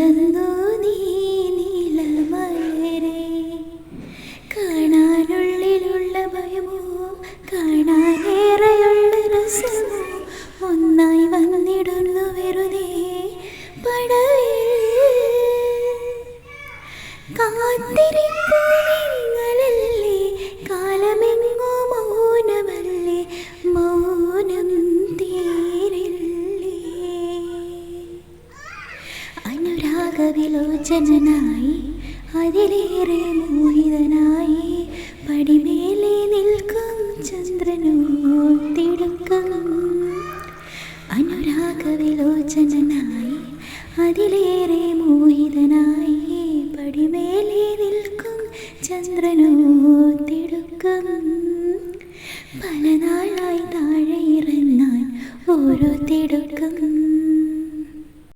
മറന്നു നീ നീലമലരെ. കാണാനുള്ളിലുള്ള ഭയമോ കാണാനേറെയുള്ള രസമോ ഒന്നായി വന്നിടുന്നു വെറുതെ. പടവേ കാത്തിരിപ്പോ അനുരാഗവിലോചനായി അതിലേറെ മോഹിതനായി പടിമേലെ നിൽക്കും ചന്ദ്രനോ തിടുക്കം അനുരാഗവിലോചനായി അതിലേറെ മോഹിതനായി പടിമേലെ നിൽക്കും ചന്ദ്രനോ തിടുക്കം പല നാളായി താഴെ ഇറങ്ങാൻ ഓരോ തിടുക്കം